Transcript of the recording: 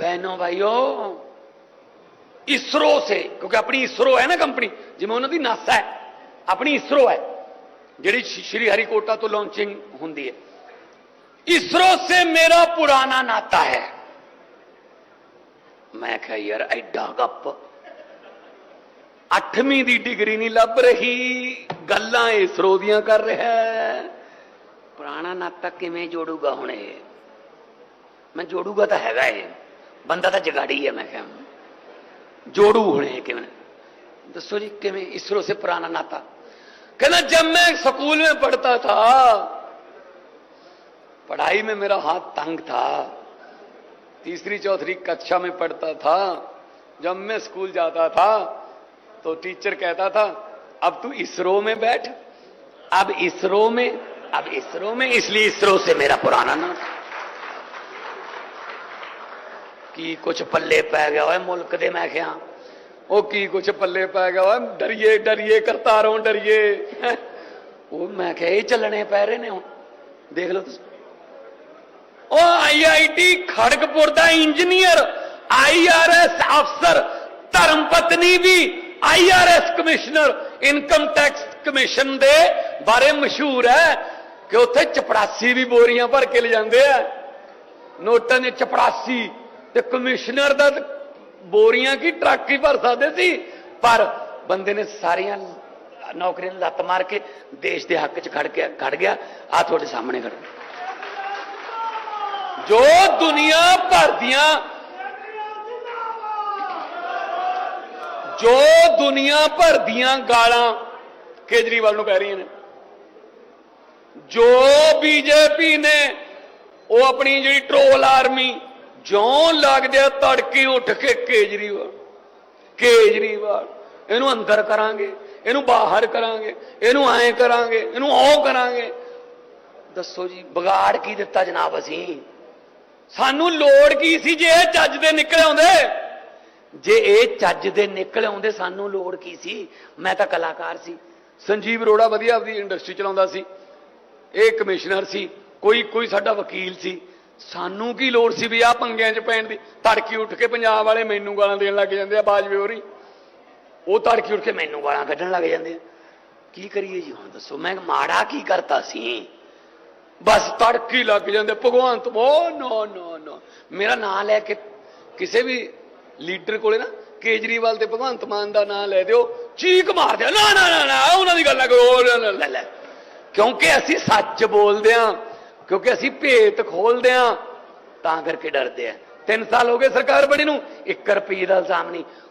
बहनों, भाइयों, इसरो से, क्योंकि अपनी इसरो है ना कंपनी जिम्मे उन्होंने नासा है, अपनी इसरो है जी श्री हरिकोटा तो लॉन्चिंग होंगी है। इसरो से मेरा पुराना नाता है। मैं क्या यार एडा गप अठवीं की डिग्री नहीं लभ रही गल् इसरो दिया कर रहा है। पुराना नाता किमें जोड़ूगा हमें मैं जोड़ूगा तो हैगा है ਬੰਦਾ ਤਾਂ ਜਗਾੜੀ ਹੈ ਮੈਂ ਕਿਹਾ जोड़ू होने हैं किमें दसो जी किमें इसरो से पुराना नाता कहना जब मैं स्कूल में पढ़ता था पढ़ाई में मेरा हाथ तंग था तीसरी चौथी कक्षा में पढ़ता था जब मैं स्कूल जाता था तो टीचर कहता था अब तू इसरो में बैठ अब इसरो में अब इसरो में इसलिए इसरो से मेरा पुराना नाम ਕੀ ਕੁਛ ਪੱਲੇ ਪੈ ਗਿਆ ਓਏ ਮੁਲਕ ਦੇ ਮੈਂ ਕਿਹਾ। ਉਹ ਕੀ ਕੁਛ ਪੱਲੇ ਪੈ ਗਿਆ ਓਏ, ਡਰੀਏ ਡਰੀਏ, ਕਰਤਾਰੋਂ ਡਰੀਏ। ਉਹ ਮੈਂ ਕਿਹਾ, ਇਹ ਚੱਲਣੇ ਪੈ ਰਹੇ ਨੇ ਹੁਣ। ਦੇਖ ਲਓ ਤੁਸੀਂ। ਉਹ ਆਈਆਈਟੀ ਖੜਗਪੁਰ ਦਾ ਇੰਜੀਨੀਅਰ ਆਈਆਰਐਸ ਅਫਸਰ, ਧਰਮ ਪਤਨੀ ਵੀ IRS commissioner, income tax commission ਦੇ ਬਾਰੇ ਮਸ਼ਹੂਰ ਹੈ ਕਿ ਉੱਥੇ ਚਪੜਾਸੀ ਵੀ ਬੋਰੀਆਂ ਭਰ ਕੇ ਲਿਜਾਂਦੇ ਆ। ਨੋਟਾਂ ਦੇ ਚਪੜਾਸੀ ਤੇ ਕਮਿਸ਼ਨਰ ਦਾ ਬੋਰੀਆਂ ਕੀ ਟਰੱਕ ਹੀ ਭਰ ਸਕਦੇ ਸੀ। ਪਰ ਬੰਦੇ ਨੇ ਸਾਰੀਆਂ ਨੌਕਰੀਆਂ ਨੂੰ ਲੱਤ ਮਾਰ ਕੇ ਦੇਸ਼ ਦੇ ਹੱਕ 'ਚ ਖੜ ਕੇ ਖੜ ਗਿਆ। ਆ ਤੁਹਾਡੇ ਸਾਹਮਣੇ ਖੜ ਜੋ ਦੁਨੀਆ ਭਰ ਦੀਆਂ ਜੋ ਦੁਨੀਆ ਭਰ ਦੀਆਂ ਗਾਲਾਂ ਕੇਜਰੀਵਾਲ ਨੂੰ ਪੈ ਰਹੀਆਂ ਨੇ। ਜੋ ਬੀਜੇਪੀ ਨੇ ਉਹ ਆਪਣੀ ਜਿਹੜੀ ਟਰੋਲ ਆਰਮੀ ਜਿਉਂ ਲੱਗਦੇ ਤੜਕੇ ਉੱਠ ਕੇ ਕੇਜਰੀਵਾਲ ਕੇਜਰੀਵਾਲ, ਇਹਨੂੰ ਅੰਦਰ ਕਰਾਂਗੇ, ਇਹਨੂੰ ਬਾਹਰ ਕਰਾਂਗੇ, ਇਹਨੂੰ ਐਂ ਕਰਾਂਗੇ, ਇਹਨੂੰ ਉਹ ਕਰਾਂਗੇ। ਦੱਸੋ ਜੀ, ਵਿਗਾੜ ਕੀ ਦਿੱਤਾ ਜਨਾਬ ਅਸੀਂ? ਸਾਨੂੰ ਲੋੜ ਕੀ ਸੀ ਜੇ ਇਹ ਚੱਜ ਦੇ ਨਿਕਲ ਆਉਂਦੇ? ਜੇ ਇਹ ਚੱਜ ਦੇ ਨਿਕਲ ਆਉਂਦੇ, ਸਾਨੂੰ ਲੋੜ ਕੀ ਸੀ? ਮੈਂ ਤਾਂ ਕਲਾਕਾਰ ਸੀ। ਸੰਜੀਵ ਅਰੋੜਾ ਵਧੀਆ ਆਪਦੀ ਇੰਡਸਟਰੀ ਚਲਾਉਂਦਾ ਸੀ। ਇਹ ਕਮਿਸ਼ਨਰ ਸੀ। ਕੋਈ ਕੋਈ ਸਾਡਾ ਵਕੀਲ ਸੀ। ਸਾਨੂੰ ਕੀ ਲੋੜ ਸੀ ਵੀ ਆ ਪੰਗਿਆਂ 'ਚ ਪੈਣ ਦੀ? ਤੜਕੀ ਉੱਠ ਕੇ ਪੰਜਾਬ ਵਾਲੇ ਮੈਨੂੰ ਗਾਲਾਂ ਦੇਣ ਲੱਗ ਜਾਂਦੇ ਆ, ਬਾਜਵੇ ਹੋਰੀ। ਉਹ ਤੜਕੀ ਉੱਠ ਕੇ ਮੈਨੂੰ ਗਾਲਾਂ ਕੱਢਣ ਲੱਗ ਜਾਂਦੇ ਆ। ਕੀ ਕਰੀਏ ਜੀ, ਹੁਣ ਦੱਸੋ, ਮੈਂ ਮਾੜਾ ਕੀ ਕਰਤਾ ਸੀ? ਬਸ ਤੜਕੀ ਲੱਗ ਜਾਂਦੇ ਭਗਵੰਤ ਓ ਨੋ ਨੋ ਨੋ। ਮੇਰਾ ਨਾਂ ਲੈ ਕੇ ਕਿਸੇ ਵੀ ਲੀਡਰ ਕੋਲੇ ਨਾ, ਕੇਜਰੀਵਾਲ ਤੇ ਭਗਵੰਤ ਮਾਨ ਦਾ ਨਾਂ ਲੈ ਦਿਓ, ਚੀਕ ਮਾਰ ਦਿਓ। ਨਾ ਨਾ ਨਾ ਉਹਨਾਂ ਦੀ ਗੱਲ ਨਾ ਕਰੋ, ਉਹ ਲੈ ਲੈ ਲੈ ਕਿਉਂਕਿ ਅਸੀਂ ਸੱਚ ਬੋਲਦੇ ਆਂ। ਕਿਉਂਕਿ ਅਸੀਂ ਭੇਤ ਖੋਲਦੇ ਆਂ, ਤਾਂ ਕਰਕੇ ਡਰਦੇ ਆ। 3 ਸਾਲ ਹੋ ਗਏ ਸਰਕਾਰ ਬਣੀ ਨੂੰ 1 ਰੁਪਏ ਦਾ ਇਲਜ਼ਾਮ ਨਹੀਂ।